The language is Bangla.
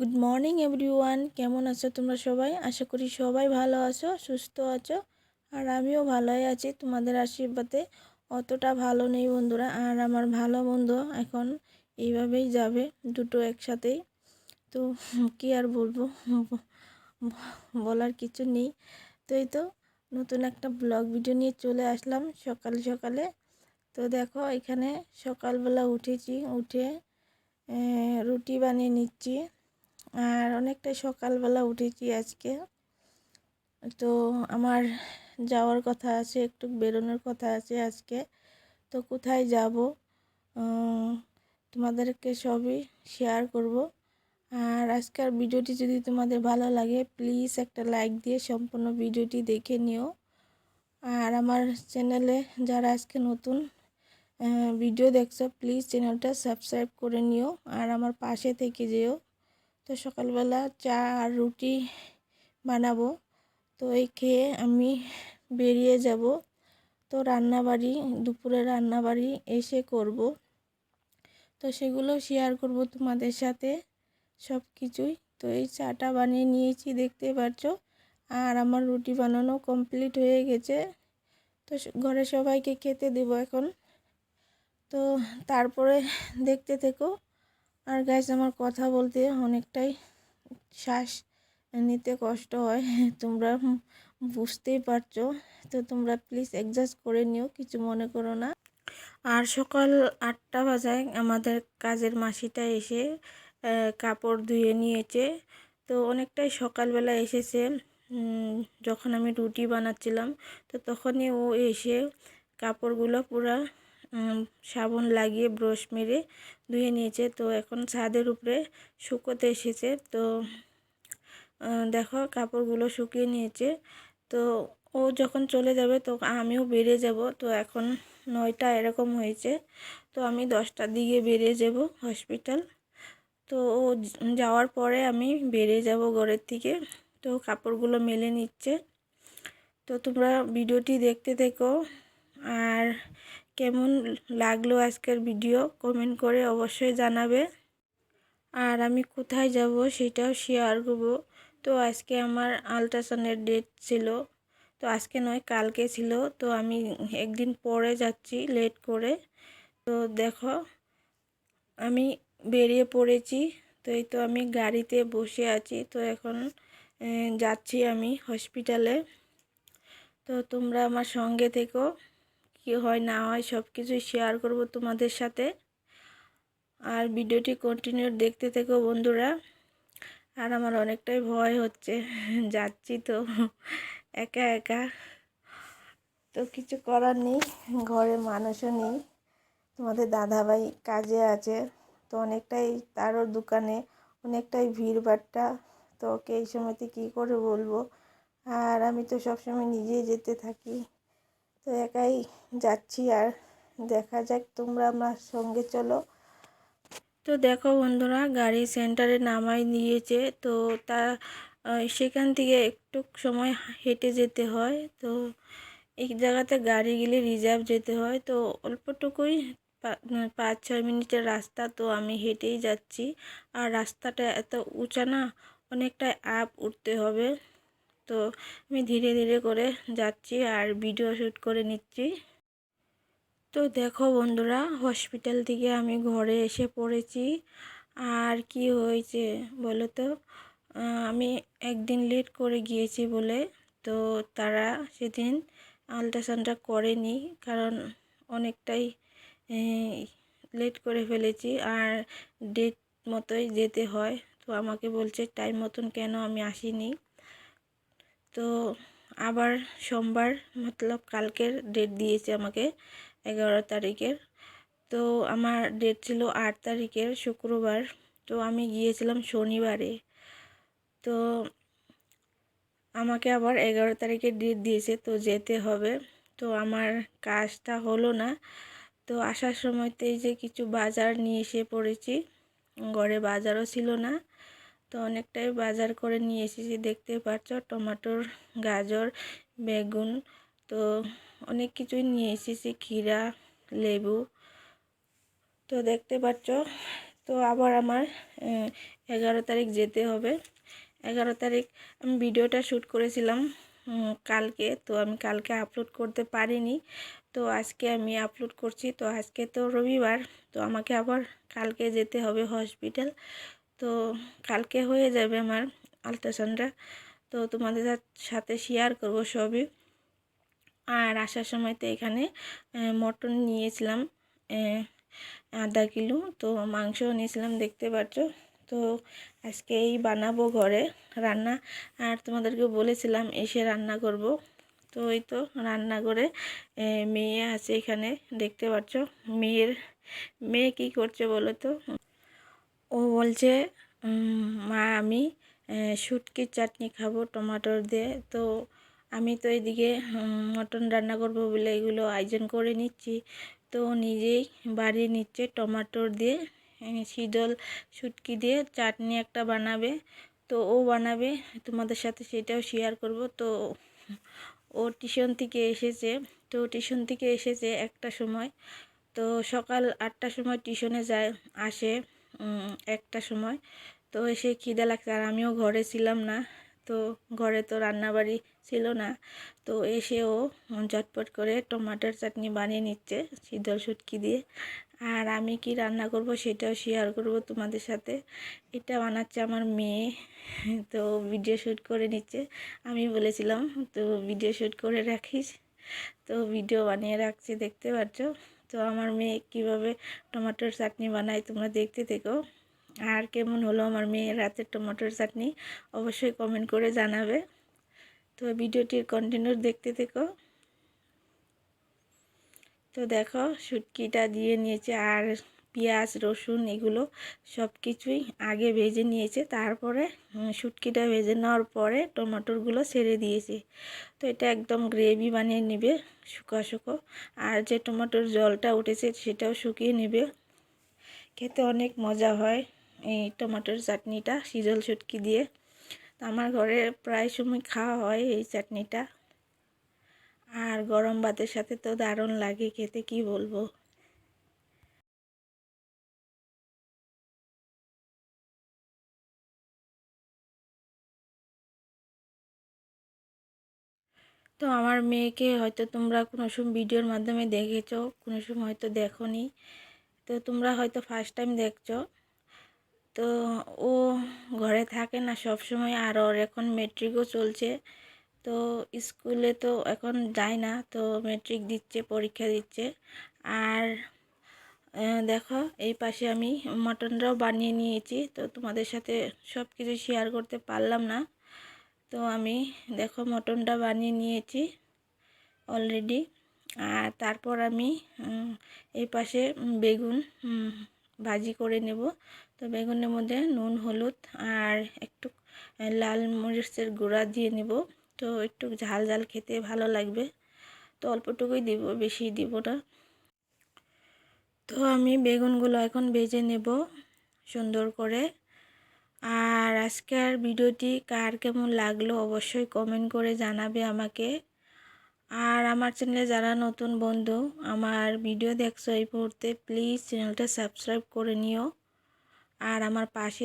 গুড মর্নিং এভরিওয়ান কেমন আছো তোমরা সবাই? আশা করি সবাই ভালো আছো, সুস্থ আছো, আর আমিও ভালোই আছি। তোমাদের আশীর্বাদে অতটা ভালো নেই বন্ধুরা, আর আমার ভালো বন্ধু এখন এইভাবেই যাবে, দুটো একসাথেই। তো কি আর বলব? বলার কিছু নেই। তো এই তো নতুন একটা ব্লগ ভিডিও নিয়ে চলে আসলাম সকাল সকালে। তো দেখো, এখানে সকালবেলা উঠেছি, উঠে রুটি বানিয়ে নিচ্ছি। আর অনেকটাই সকালবেলা উঠেছি আজকে। তো আমার যাওয়ার কথা আছে, একটু বেরোনোর কথা আছে আজকে। তো কোথায় যাব? তোমাদেরকে সবই শেয়ার করব। আর আজকের ভিডিওটি যদি তোমাদের ভালো লাগে প্লিজ একটা লাইক দিয়ে সম্পূর্ণ ভিডিওটি দেখে নিও। আর আমার চ্যানেলে যারা আজকে নতুন ভিডিও দেখছ প্লিজ চ্যানেলটা সাবস্ক্রাইব করে নিও। আর আমার পাশে থেকে যেও। তো সকালবেলা চা আর রুটি বানাবো। তো এই খেয়ে আমি বেরিয়ে যাব। তো রান্নাবাড়ি, দুপুরে রান্নাবাড়ি এসে করব। তো সেগুলো শেয়ার করব তোমাদের সাথে সব কিছুই তো এই চাটা বানিয়ে নিয়েছি, দেখতে পাচ্ছ আর আমার রুটি বানানো কমপ্লিট হয়ে গেছে। তো ঘরে সবাইকে খেতে দেব এখন। তো তারপরে দেখতে থেকো। আর গাইস আমার কথা বলতে অনেকটাই শ্বাস নিতে কষ্ট হয়। তোমরা বুঝতেই পারছ। তো তোমরা প্লিজ অ্যাডজাস্ট করে নিও, কিছু মনে করো না। আর সকাল আটটা বাজায় আমাদের কাজের মাসিটা এসে কাপড় ধুয়ে নিয়েছে। তো অনেকটাই সকালবেলা এসেছে। যখন আমি রুটি বানাচ্ছিলাম, তো তখনই ও এসে কাপড়গুলো পুরা সাবন লাগিয়ে ব্রশ মেরে ধুয়ে নিয়েছে। তো এখন ছাদের উপরে শুকোতে এসেছে। তো দেখো কাপড়গুলো শুকিয়ে নিয়েছে। তো ও যখন চলে যাবে তো আমিও বেরিয়ে যাব। তো এখন নয়টা এরকম হয়েছে। তো আমি দশটার দিকে বেরিয়ে যাব হসপিটাল। তো ও যাওয়ার পরে আমি বেরিয়ে যাব ঘরের থেকে তো কাপড়গুলো মেলে নিচ্ছে। তো তোমরা ভিডিওটি দেখতে থেকো। আর কেমন লাগল আজকের ভিডিও কমেন্ট করে অবশ্যই জানাবে। আর আমি কোথায় যাব সেটাও শেয়ার করব। তো আজকে আমার আলট্রাসাউন্ডের ডেট ছিল। তো আজকে নয়, কালকে ছিল। তো আমি একদিন পরে যাচ্ছি লেট করে। তো দেখো, আমি বেরিয়ে পড়েছি। তো এই তো আমি গাড়িতে বসে আছি। তো এখন যাচ্ছি আমি হসপিটালে তো তোমরা আমার সঙ্গে থেকো। কি হয়, না হয় সব কিছুই শেয়ার করব তোমাদের সাথে। আর ভিডিওটি কন্টিনিউ দেখতে থেকো বন্ধুরা। আর আমার অনেকটাই ভয় হচ্ছে, যাচ্ছি তো একা একা। তো কিছু করার নেই, ঘরে মানুষও নেই। তোমাদের দাদাভাই কাজে আছে, তো অনেকটাই তারও দোকানে অনেকটাই ভিড় ভাট্টা। তো ওকে এই সময়তে কী করে বলব? আর আমি তো সবসময় নিজেই যেতে থাকি। তো একাই যাচ্ছি আর দেখা যাক তোমরা আমার সঙ্গে চলো। তো দেখো বন্ধুরা, গাড়ি সেন্টারে নামাই নিয়েছে। তো তা সেখান থেকে একটু সময় হেঁটে যেতে হয়। তো এক জায়গাতে গাড়ি গেলে রিজার্ভ যেতে হয়। তো অল্পটুকুই পাঁচ ছয় মিনিটের রাস্তা। তো আমি হেঁটেই যাচ্ছি। আর রাস্তাটা এত উঁচা না, অনেকটাই আপ উঠতে হবে। তো আমি ধীরে ধীরে করে যাচ্ছি আর ভিডিও শ্যুট করে নিচ্ছি। তো দেখো বন্ধুরা হসপিটাল থেকে আমি ঘরে এসে পড়েছি। আর কি হয়েছে বলো তো? আমি একদিন লেট করে গিয়েছি বলে। তো তারা সেদিন আলট্রাসাউন্ডটা করেনি, কারণ অনেকটাই লেট করে ফেলেছি। আর ডেট মতোই যেতে হয়। তো আমাকে বলছে টাইম মতন কেন আমি আসিনি? তো আবার সোমবার মতলব কালকের ডেট দিয়েছে আমাকে এগারো তারিখের। তো আমার ডেট ছিল আট তারিখের শুক্রবার। তো আমি গিয়েছিলাম শনিবারে। তো আমাকে আবার এগারো তারিখের ডেট দিয়েছে, তো যেতে হবে। তো আমার কাজটা হলো না। তো আসার সময়তেই যে কিছু বাজার নিয়ে এসে পড়েছি, ঘরে বাজারও ছিল না। তো অনেকটাই বাজার করে নিয়ে এসেছি। দেখতে পাচ্ছ, টমাটোর, গাজর, বেগুন, তো অনেক কিছুই নিয়ে এসেছি। ক্ষীরা, লেবু, তো দেখতে পাচ্ছ, তো আবার আমার এগারো তারিখ যেতে হবে। এগারো তারিখ আমি ভিডিওটা শ্যুট করেছিলাম কালকে, তো আমি কালকে আপলোড করতে পারিনি। তো আজকে আমি আপলোড করছি, তো আজকে তো রবিবার, তো আমাকে আবার কালকে যেতে হবে হসপিটাল তো কালকে হয়ে যাবে আমার আলট্রাসাউন্ডটা তো তোমাদের সাথে শেয়ার করব সবই। আর আসার সময় তো এখানে মটন নিয়েছিলাম আধা কিলো। তো মাংসও নিয়েছিলাম, দেখতে পাচ্ছ। তো আজকে এই বানাবো ঘরে রান্না। আর তোমাদেরকে বলেছিলাম, এসে রান্না করব। তো এই তো রান্না করে মেয়ে আছে এখানে, দেখতে পাচ্ছ। মেয়ের, মেয়ে কি করছে বলো তো? ও বলছে মা, আমি শুটকির চাটনি খাব টমাটোর দিয়ে। তো আমি তো এদিকে মটন রান্না করব বলে এগুলো আয়োজন করে নিচ্ছি। তো নিজেই বাড়ি নিচ্ছে টমাটোর দিয়ে শীতল শুটকি দিয়ে চাটনি একটা বানাবে। তো ও বানাবে, তোমাদের সাথে সেটাও শেয়ার করব। তো ও টিউশন থেকে এসেছে, তো টিউশন থেকে এসেছে একটা সময়। তো সকাল আটটার সময় টিউশনে যায়, আসে। একটা সময়। তো এসে খিদে লাগছে আর আমিও ঘরে ছিলাম না। তো ঘরে তো রান্নাবাড়ি ছিল না। তো এসে ও ঝটপট করে টমাটোর চাটনি বানিয়ে নিচ্ছে শীতল শুটকি দিয়ে। আর আমি কি রান্না করব সেটাও শেয়ার করব তোমাদের সাথে। এটা বানাচ্ছে আমার মেয়ে। তো ভিডিও শ্যুট করে নিচ্ছে। আমি বলেছিলাম, তো ভিডিও শ্যুট করে রাখিস। তো ভিডিও বানিয়ে রাখছি, দেখতে পাচ্ছ? তো আমার মেয়ে কীভাবে টমেটোর চাটনি বানায় তোমরা দেখতে থেকো। আর কেমন হলো আমার মেয়ের রাতের টমেটোর চাটনি অবশ্যই কমেন্ট করে জানাবে। তো ভিডিওটির কন্টিনিউ দেখতে থেকো। তো দেখো, শুটকিটা দিয়ে নিয়েছে আর পেঁয়াজ, রসুন এগুলো সব কিছুই আগে ভেজে নিয়েছে। তারপরে শুটকিটা ভেজে নেওয়ার পরে টমেটোরগুলো ছেড়ে দিয়েছে। তো এটা একদম গ্রেভি বানিয়ে নেবে, শুকা শুকো। আর যে টমেটোর জলটা উঠেছে সেটাও শুকিয়ে নেবে। খেতে অনেক মজা হয় এই টমেটোর চাটনিটা, সিজল শুটকি দিয়ে। আমার ঘরে প্রায় সময় খাওয়া হয় এই চাটনিটা। আর গরম ভাতের সাথে তো দারুণ লাগে, খেতে কি বলব? তো আমার মেয়েকে হয়তো তোমরা কোনো সময় ভিডিওর মাধ্যমে দেখেছ, কোনো সময় হয়তো দেখোনি। তো তোমরা হয়তো ফার্স্ট টাইম দেখছ। তো ও ঘরে থাকে না সব সময় আর ওর এখন মেট্রিকও চলছে। তো স্কুলে তো এখন যায় না, তো মেট্রিক দিচ্ছে, পরীক্ষা দিচ্ছে। আর দেখো, এই পাশে আমি মটনটাও বানিয়ে নিয়েছি। তো তোমাদের সাথে সব কিছু শেয়ার করতে পারলাম না। তো আমি দেখো মটনটা বানিয়ে নিয়েছি অলরেডি আর তারপর আমি এই পাশে বেগুন ভাজি করে নেব। তো বেগুনের মধ্যে নুন, হলুদ আর একটু লাল মরিচের গুঁড়া দিয়ে নেব। তো একটু ঝাল ঝাল খেতে ভালো লাগবে। তো অল্পটুকুই দিব, বেশি দিব না। তো আমি বেগুনগুলো এখন ভেজে নেব সুন্দর করে। আর আজকের ভিডিওটি কার কেমন লাগল অবশ্যই কমেন্ট করে জানাবে আমাকে। আর আমার চ্যানেলে যারা নতুন বন্ধু, আমার ভিডিও দেখছ এই মুহূর্তে প্লিজ চ্যানেলটা সাবস্ক্রাইব করে নিও। আর আমার পাশে